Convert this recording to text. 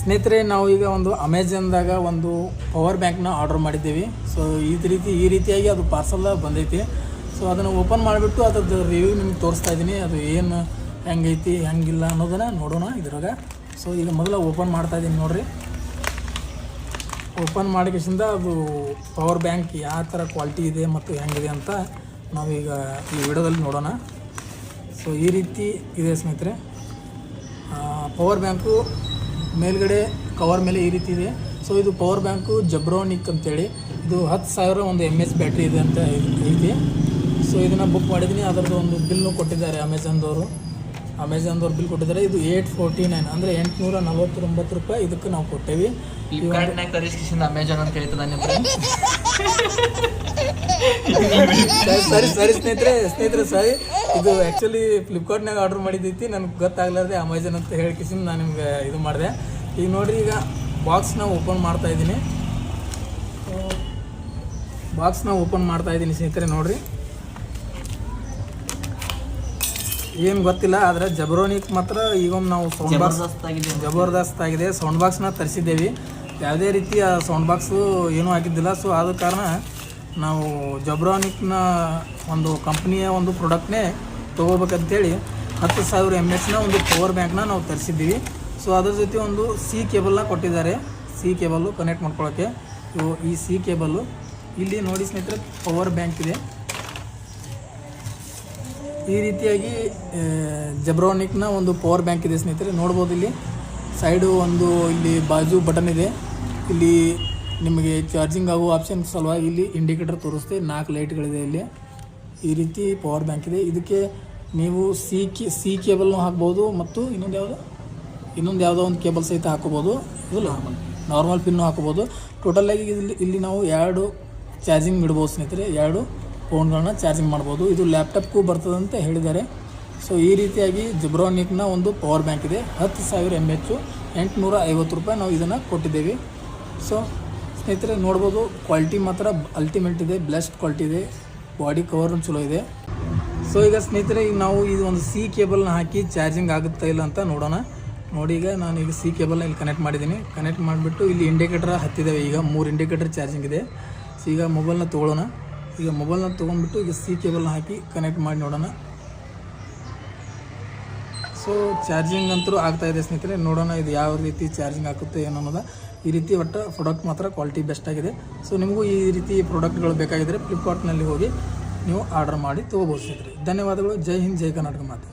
ಸ್ನೇಹಿತರೆ, ನಾವು ಈಗ ಒಂದು ಅಮೆಝಾನ್ದಾಗ ಒಂದು ಪವರ್ ಬ್ಯಾಂಕ್ನ ಆರ್ಡರ್ ಮಾಡಿದ್ದೀವಿ. ಸೊ ಈ ರೀತಿ, ಈ ರೀತಿಯಾಗಿ ಅದು ಪಾರ್ಸಲ್ ಬಂದೈತಿ. ಸೊ ಅದನ್ನು ಓಪನ್ ಮಾಡಿಬಿಟ್ಟು ಅದ್ರದ್ದು ರಿವ್ಯೂ ನಿಮ್ಗೆ ತೋರಿಸ್ತಾ ಇದ್ದೀನಿ ಅದು ಏನು, ಹೆಂಗೈತಿ, ಹೆಂಗಿಲ್ಲ ಅನ್ನೋದನ್ನು ನೋಡೋಣ ಇದ್ರಾಗ. ಸೊ ಈಗ ಮೊದಲು ಓಪನ್ ಮಾಡ್ತಾ ಇದ್ದೀನಿ ನೋಡಿರಿ. ಓಪನ್ ಮಾಡಿಕೆಸಿಂದ ಅದು ಪವರ್ ಬ್ಯಾಂಕ್ ಯಾವ ಥರ ಕ್ವಾಲಿಟಿ ಇದೆ ಮತ್ತು ಹೆಂಗಿದೆ ಅಂತ ನಾವೀಗ ಈ ವಿಡಿಯೋದಲ್ಲಿ ನೋಡೋಣ. ಸೊ ಈ ರೀತಿ ಇದೆ ಸ್ನೇಹಿತರೆ. ಪವರ್ ಬ್ಯಾಂಕು ಮೇಲ್ಗಡೆ ಕವರ್ ಮೇಲೆ ಈ ರೀತಿ ಇದೆ. ಸೊ ಇದು ಪವರ್ ಬ್ಯಾಂಕು ಜಬ್ರೋನಿಕ್ ಅಂತೇಳಿ. ಇದು ಹತ್ತು ಸಾವಿರ ಒಂದು ಎಂ ಎಸ್ ಬ್ಯಾಟ್ರಿ ಇದೆ ಅಂತ ಐತಿ. ಸೊ ಇದನ್ನು ಬುಕ್ ಮಾಡಿದ್ದೀನಿ ಅದರದ್ದು ಒಂದು ಬಿಲ್ನು ಕೊಟ್ಟಿದ್ದಾರೆ ಅಮೆಝಾನ್ದವರು ಅಮೆಝಾನ್ದವ್ರು ಬಿಲ್ ಕೊಟ್ಟಿದ್ದಾರೆ. ಇದು ಏಯ್ಟ್ ಫೋರ್ಟಿ ನೈನ್ ಅಂದರೆ ಎಂಟುನೂರ ನಲವತ್ತೊಂಬತ್ತು ರೂಪಾಯಿ ಇದಕ್ಕೆ ನಾವು ಕೊಟ್ಟೇವಿ. ಅಮೆಝಾನ್ ಅಂತ ಹೇಳ್ತದ ಸರಿ ಸರಿ ಸ್ನೇಹಿತರೆ ಸ್ನೇಹಿತರೆ ಸರಿ ಇದು ಆ್ಯಕ್ಚುಲಿ ಫ್ಲಿಪ್ಕಾರ್ಟ್ನಾಗ ಆರ್ಡರ್ ಮಾಡಿದ್ದೈತಿ ನನಗೆ ಗೊತ್ತಾಗ್ಲಾರ್ದೆ ಅಮೆಝಾನ್ ಅಂತ ಹೇಳ್ಕಿಸಿ ನಾನು ನಿಮ್ಗೆ ಇದು ಮಾಡಿದೆ. ಈಗ ನೋಡಿರಿ ಈಗ ಬಾಕ್ಸ್ನ ಓಪನ್ ಮಾಡ್ತಾ ಇದ್ದೀನಿ. ಬಾಕ್ಸ್ನ ಓಪನ್ ಮಾಡ್ತಾ ಇದ್ದೀನಿ ಸ್ನೇಹಿತರೆ ನೋಡಿರಿ. ಏನು ಗೊತ್ತಿಲ್ಲ ಆದರೆ ಜಬ್ರೋನಿಕ್ ಮಾತ್ರ ಈಗೊಮ್ಮೆ ನಾವು ಸೌಂಡ್ ಬಾಕ್ಸ್ ಜಬರ್ದಸ್ತ್ ಆಗಿದೆ ಸೌಂಡ್ ಬಾಕ್ಸ್ನ ತರಿಸಿದ್ದೇವೆ. ಯಾವುದೇ ರೀತಿಯ ಸೌಂಡ್ ಬಾಕ್ಸು ಏನೂ ಆಗಿದ್ದಿಲ್ಲ ಸೊ ಆದ ಕಾರಣ ನಾವು ಜಬ್ರಾನಿಕ್ನ ಒಂದು ಕಂಪ್ನಿಯ ಒಂದು ಪ್ರಾಡಕ್ಟ್ನೇ ತೊಗೋಬೇಕಂತೇಳಿ ಹತ್ತು ಸಾವಿರ ಎಂ ಎಚ್ನ ಒಂದು ಪವರ್ ಬ್ಯಾಂಕ್ನ ನಾವು ತರಿಸಿದ್ದೀವಿ. ಸೊ ಅದ್ರ ಜೊತೆ ಒಂದು ಸಿ ಕೇಬಲ್ನ ಕೊಟ್ಟಿದ್ದಾರೆ. ಸಿ ಕೇಬಲ್ಲು ಕನೆಕ್ಟ್ ಮಾಡ್ಕೊಳ್ಳೋಕ್ಕೆ ಇವು ಈ ಸಿ ಕೇಬಲ್ಲು ಇಲ್ಲಿ ನೋಡಿ ಸ್ನೇಹಿತರೆ ಪವರ್ ಬ್ಯಾಂಕ್ ಇದೆ. ಈ ರೀತಿಯಾಗಿ ಜಬ್ರಾನಿಕ್ನ ಒಂದು ಪವರ್ ಬ್ಯಾಂಕ್ ಇದೆ ಸ್ನೇಹಿತರೆ. ನೋಡ್ಬೋದು ಇಲ್ಲಿ. ಸೈಡು ಒಂದು ಇಲ್ಲಿ ಬಾಜು ಬಟನ್ ಇದೆ. ಇಲ್ಲಿ ನಿಮಗೆ ಚಾರ್ಜಿಂಗ್ ಆಗುವ ಆಪ್ಷನ್ ಸಲುವಾಗಿ ಇಲ್ಲಿ ಇಂಡಿಕೇಟರ್ ತೋರಿಸ್ತೀವಿ ನಾಲ್ಕು ಲೈಟ್ಗಳಿದೆ ಇಲ್ಲಿ. ಈ ರೀತಿ ಪವರ್ ಬ್ಯಾಂಕ್ ಇದೆ. ಇದಕ್ಕೆ ನೀವು ಸಿ ಕೆ ಸಿ ಕೇಬಲ್ನೂ ಹಾಕ್ಬೋದು ಮತ್ತು ಇನ್ನೊಂದು ಯಾವುದೋ? ಇನ್ನೊಂದು ಯಾವುದೋ ಒಂದು ಕೇಬಲ್ ಸಹಿತ ಹಾಕೋಬೋದು. ಇದು ನಾರ್ಮಲ್ ಪಿನ್ನು ಹಾಕೋಬೋದು. ಟೋಟಲಾಗಿ ಇಲ್ಲಿ ಇಲ್ಲಿ ನಾವು ಎರಡು ಚಾರ್ಜಿಂಗ್ ಇಡ್ಬೋದು ಸ್ನೇಹಿತರೆ. ಎರಡು ಫೋನ್ಗಳನ್ನ ಚಾರ್ಜಿಂಗ್ ಮಾಡ್ಬೋದು. ಇದು ಲ್ಯಾಪ್ಟಾಪ್ಗೂ ಬರ್ತದೆ ಅಂತ ಹೇಳಿದ್ದಾರೆ. ಸೊ ಈ ರೀತಿಯಾಗಿ ಜಿಬ್ರಾನಿಕ್ನ ಒಂದು ಪವರ್ ಬ್ಯಾಂಕ್ ಇದೆ. ಹತ್ತು ಸಾವಿರ ಎಂ ಎಚ್ಚು ಎಂಟುನೂರ ಐವತ್ತು ರೂಪಾಯಿ ನಾವು ಇದನ್ನು ಕೊಟ್ಟಿದ್ದೇವೆ. ಸೊ ಸ್ನೇಹಿತರೆ, ನೋಡ್ಬೋದು ಕ್ವಾಲಿಟಿ ಮಾತ್ರ ಅಲ್ಟಿಮೇಟ್ ಇದೆ ಬ್ಲೆಸ್ಟ್ ಕ್ವಾಲಿಟಿ ಇದೆ ಬಾಡಿ ಕವರ್ ಚಲೋ ಇದೆ. ಸೊ ಈಗ ಸ್ನೇಹಿತರೆ, ಈಗ ನಾವು ಇದು ಒಂದು ಸಿ ಕೇಬಲ್ನ ಹಾಕಿ ಚಾರ್ಜಿಂಗ್ ಆಗುತ್ತಾ ಇಲ್ಲ ಅಂತ ನೋಡೋಣ. ನೋಡಿ ಈಗ ನಾನು ಈಗ ಸಿ ಕೇಬಲ್ನ ಇಲ್ಲಿ ಕನೆಕ್ಟ್ ಮಾಡಿದ್ದೀನಿ. ಕನೆಕ್ಟ್ ಮಾಡಿಬಿಟ್ಟು ಇಲ್ಲಿ ಇಂಡಿಕೇಟರ್ ಹತ್ತಿದ್ದಾವೆ ಈಗ ಮೂರು ಇಂಡಿಕೇಟರ್ ಚಾರ್ಜಿಂಗ್ ಇದೆ. ಸೊ ಈಗ ಮೊಬೈಲ್ನ ತೊಗೊಳ್ಳೋಣ. ಈಗ ಮೊಬೈಲ್ನ ತೊಗೊಂಡ್ಬಿಟ್ಟು ಈಗ ಸಿ ಕೇಬಲ್ನ ಹಾಕಿ ಕನೆಕ್ಟ್ ಮಾಡಿ ನೋಡೋಣ. ಸೊ ಚಾರ್ಜಿಂಗ್ ಅಂತೂ ಆಗ್ತಾ ಇದೆ ಸ್ನೇಹಿತರೆ. ನೋಡೋಣ ಇದು ಯಾವ ರೀತಿ ಚಾರ್ಜಿಂಗ್ ಹಾಕುತ್ತೆ ಏನೋ ಅನ್ನೋದು. ಈ ರೀತಿ ಒಟ್ಟು ಪ್ರಾಡಕ್ಟ್ ಮಾತ್ರ ಕ್ವಾಲಿಟಿ ಬೆಸ್ಟ್ ಆಗಿದೆ. ಸೊ ನಿಮಗೂ ಈ ರೀತಿ ಪ್ರಾಡಕ್ಟ್ಗಳು ಬೇಕಾಗಿದ್ದರೆ ಫ್ಲಿಪ್ಕಾರ್ಟ್ನಲ್ಲಿ ಹೋಗಿ ನೀವು ಆರ್ಡರ್ ಮಾಡಿ ತೊಗೋಬೋದು ಸ್ನೇಹಿತರೆ. ಧನ್ಯವಾದಗಳು. ಜೈ ಹಿಂದ್, ಜೈ ಕರ್ನಾಟಕ ಮಾತು.